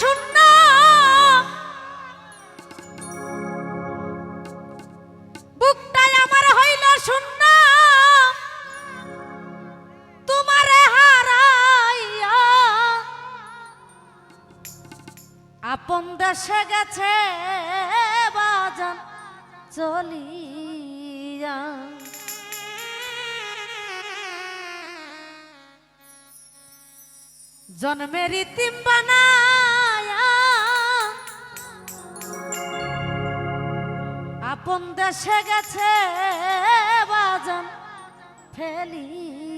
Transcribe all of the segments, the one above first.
শূন্য বুকটাই আমার তোমারে আপন দেশে গেছে বাজান চলিয়া। জন্মের ইতিম আপন দেশে গেছে বাজান ফেলিয়া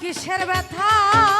কিসের ব্যথা?